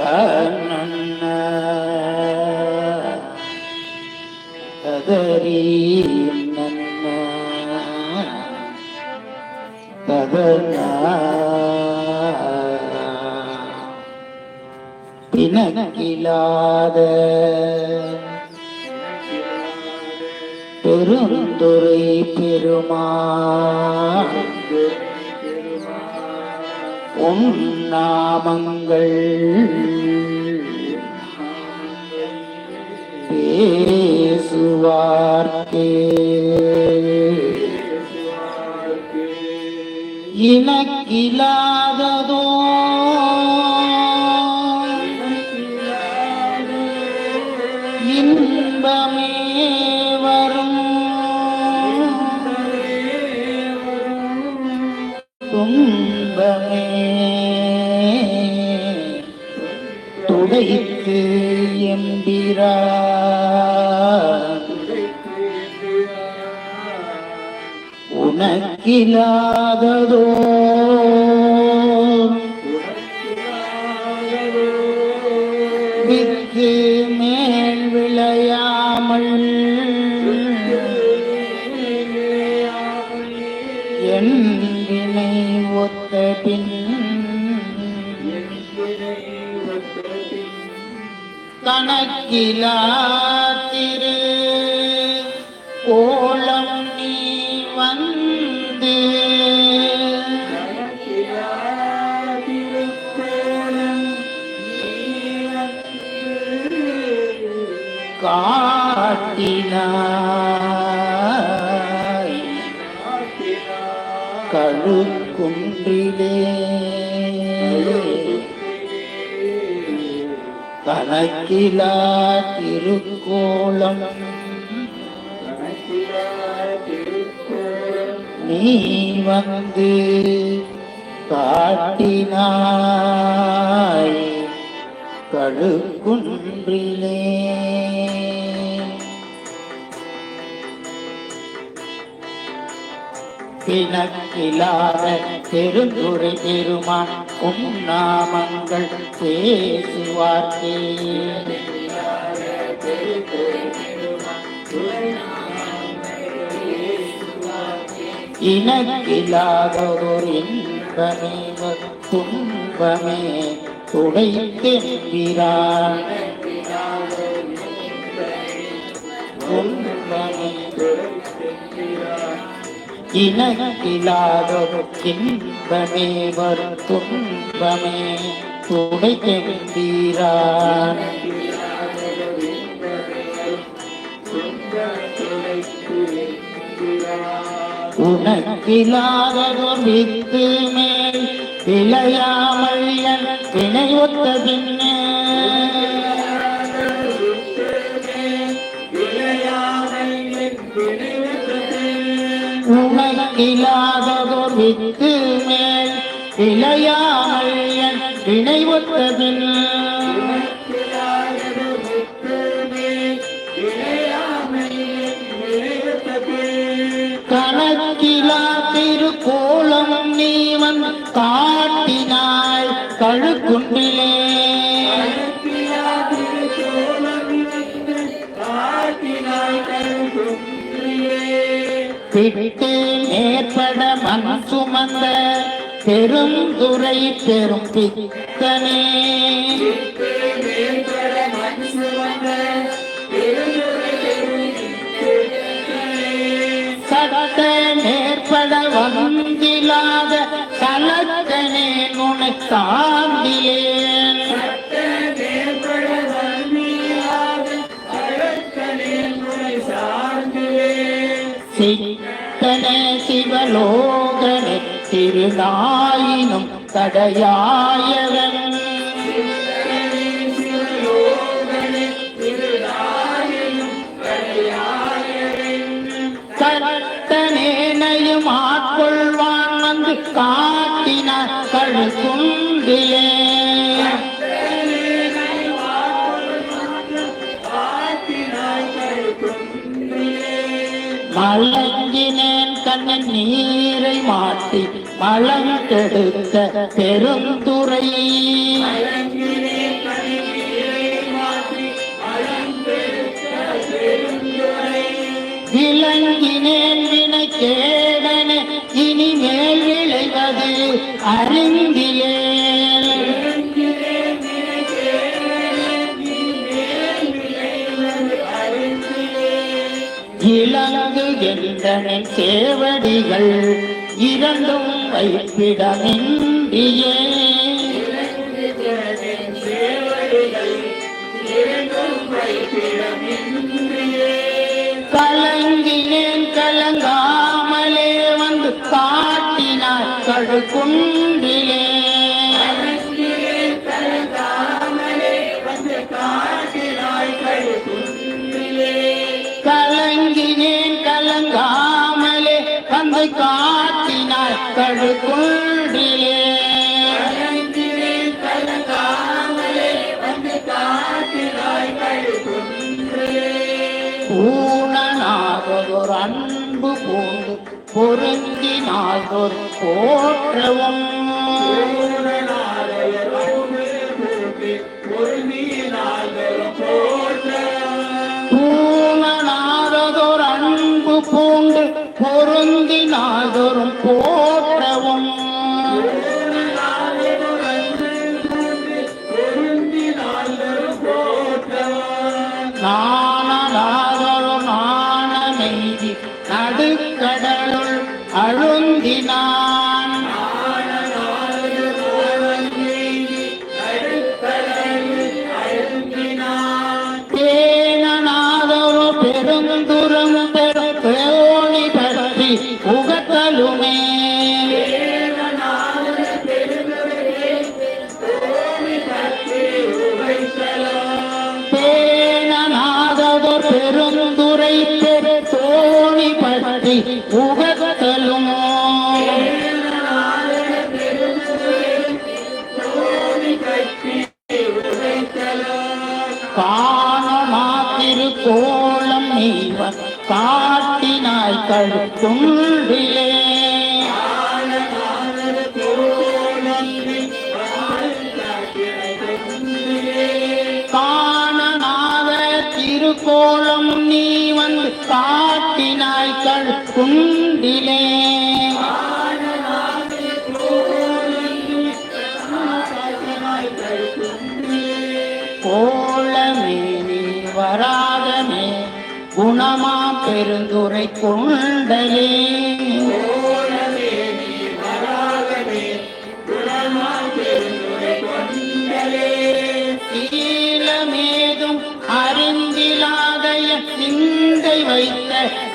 கண்ண கதறி நன்ன பிணக்கிலாத. பெருந்துரை பெருமா உம் நாமங்கள். பேசுவார்க்கே. இனக்கிலாததோ உனக்கிலாததோ வித்து மேல் விளையாமல் என் ஒத்த பின் கணக்கிலா காட்டினாய். கழுக்குன்றிலே. கணக்கிலா திருக்கோளம் நீ வந்து காட்டினாய். குன்றிலே பிணக்கிலாத பெருந்துரை பெருமான் உன் நாமங்கள் பேசுவார்க்கே இனக்கிலாதோர் இன்பமே துன்பமே. துடைத்தென்கிறான் துன்பமே இனக்கிலாதோர் இன்பமே வரும் துன்பமே துடைத்தென்கிறான் உனக்கிலாததோர் வித்து மேல் இளையாமல் பிணை ஒத்த பின்னே. உனக்கிலாததோர் வித்து மேல் இளையாமல் பிணை ஒத்த பின்னே. கழுக்குண்டிலே. பிட்டு ஏற்பட மண் சுமந்த பெருந்துரை பெரும் பித்தனே. சட்ட நேர்பட வந்திலாத கலக்கனே உனை தாண்டிலேன் சித்தனே சிவலோகனே திருநாயினும் தடையாயவன். கண்டு காட்டின கழுக்குண்டிலே. மலங்கினேன் கண்ணன் நீரை மாட்டி மலம் கெடுக்க பெருந்துரை. விலங்கினேன் வினை கேடன இனிமே விளைவது அறிந்திலேன் இலங்கு சேவடிகள் இரண்டும் வைப்பிடமின்றியே காட்டினார் கழுக்குண்டிலே கலங்கினேன் கலங்காமலே வந்து காட்டினார் கழுக்குண்டிலே பூணனாகதொரு அன்பு பூண்டு பொருந்தினால் போற்றவும். பேணநாதொரு பெருந்துரை பற்றி புகத்தலும் காணமாத்திரு கோலம் நீவன் காட்டினாய் கழுத்துண்டிலே கோலம் நீ வந்து காட்டினாய் கழுத்துண்டிலே கோலமே நீ வராதமே குணமா பெருந்துரை கொண்டலே.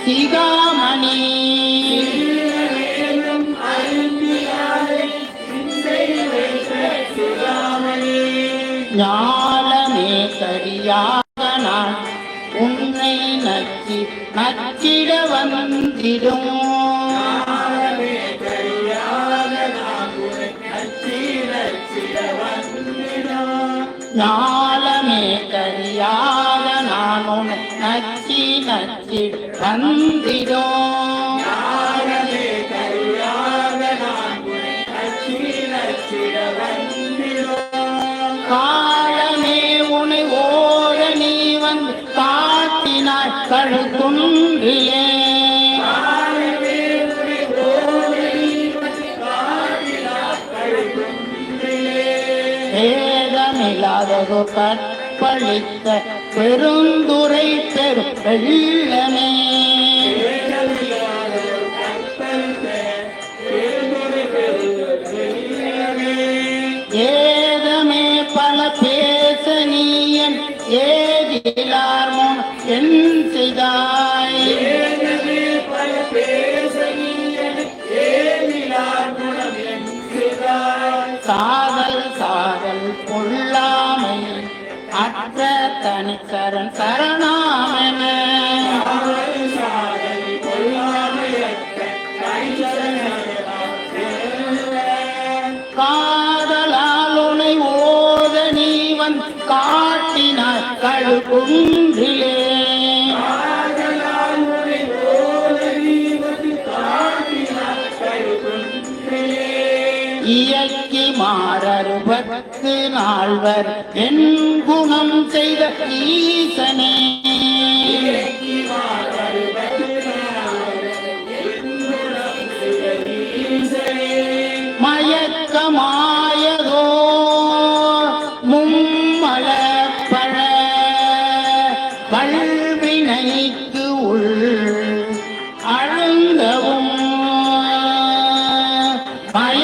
சிகாமணி ஞானமே சரியாக நான் உன்னை நச்சி நச்சிட வந்திடும். ஞானமே சரியாக நான் உன்னை நச்சி நச்சி வந்திடும் காலமே உனை ஓர நீ வந்து காட்டினாய் கழுத்துண்டிலே ஏதமில்லாதது கற்பழித்த பெருந்துரை பெரு ஏதமே பல பேச நீயன் ஏதிலார் முன் என் செய்தாய். சாதல் தனுக்கரன் சரணாமன. காதலால் உனை ஓத நீ வந்து காட்டினாய் கழுகுன்றிலே இயக்கி மாறருபத்து நால்வர் என் குணம் செய்த ஈசனே. மயக்கமாயதோ மும்மல பழ பல்வினைக்கு உள் அளந்தவும் மய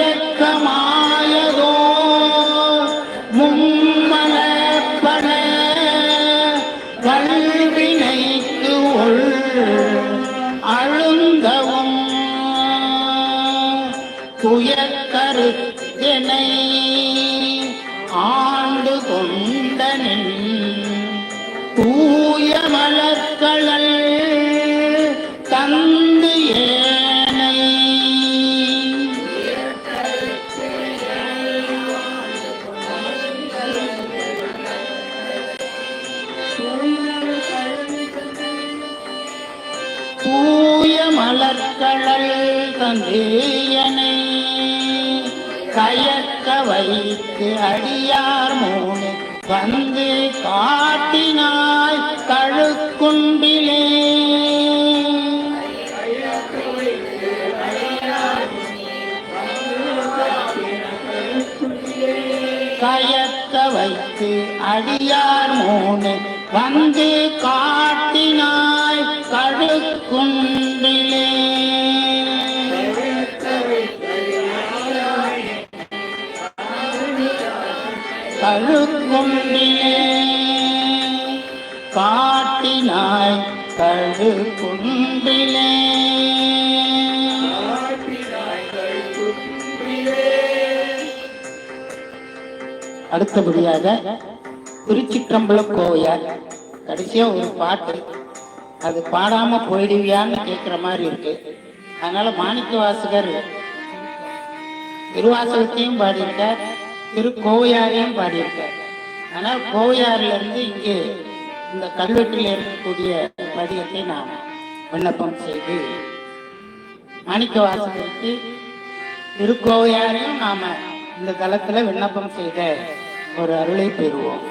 அடியார் மூணு வந்து காட்டினாய் கழுக்குண்டிலே கழுக்குண்டிலே காட்டினாய் கழுக்குண்டிலே அடுத்தபடியாக திருச்சிற்றம்பலம் கோவையார் கடைசியா ஒரு பாட்டு. அது பாடாம போயிடுவியான்னு கேட்குற மாதிரி இருக்கு. அதனால மாணிக்க வாசகர் திருவாசகத்தையும் பாடியிருக்கார் திருக்கோவையாரையும் பாடியிருக்கார். ஆனால் கோவையாறுல இருந்து இங்கே இந்த கல்வெட்டில் இருக்கக்கூடிய பதியத்தை நாம் விண்ணப்பம் செய்து மாணிக்க வாசகருக்கு திருக்கோவையாரையும் நாம இந்த தளத்துல விண்ணப்பம் செய்த ஒரு அருளை பெறுவோம்.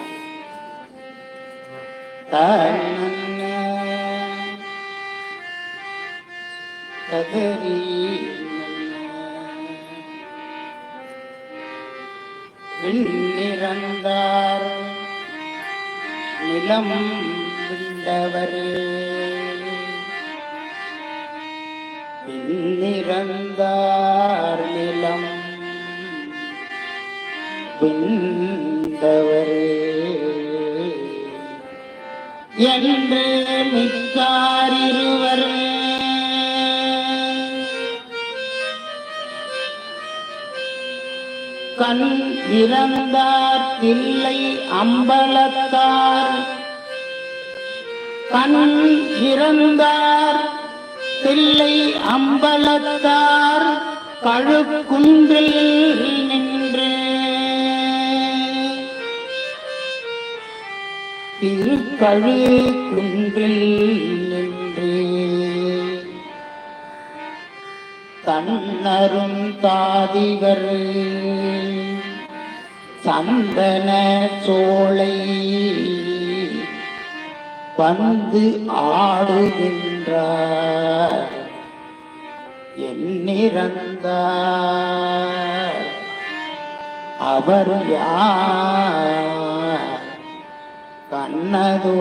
தன்னன்ன கதறி விண்ணிறந்தார் நிலம் விண்டவரே. விண்ணிறந்தார் நிலம். விண்டவரே என்று மிக்காரிருவரே கண் இறந்தார் இல்லை அம்பலத்தார். கண் இறந்தார் தில்லை அம்பலத்தார். கழுக்குன்றில் நின்று திருக்கழு குன்றில் நின்று தன்னரும் தாதிவர் சந்தன சோலை வந்து ஆடுகின்றார் எண்ணிறந்தார். அவர் யார்? கண்ணதோ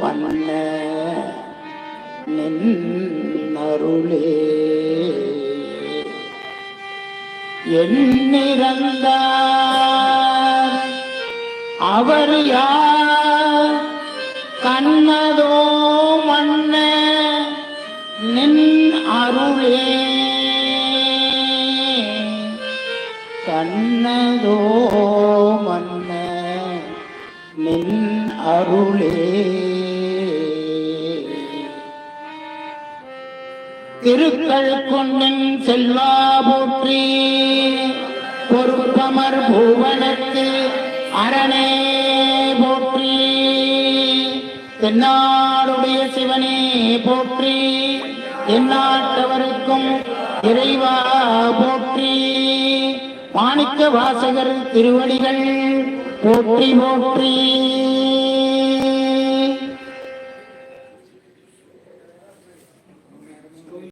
மன்ன நின்னருளே. எண்ணிறந்தார் அவர் யார்? கண்ணதோ மன்ன நின் அருளே கண்ணதோ அருளே. திருக்கள் கொண்டன் செல்வா போற்றி. பொறுப்பமர் பூவனத்து அரணே போற்றி. தென்னாடுடைய சிவனே போற்றி. எந்நாட்டவருக்கும் இறைவா போற்றி. மாணிக்க வாசகர் திருவடிகள் போற்றி போற்றி.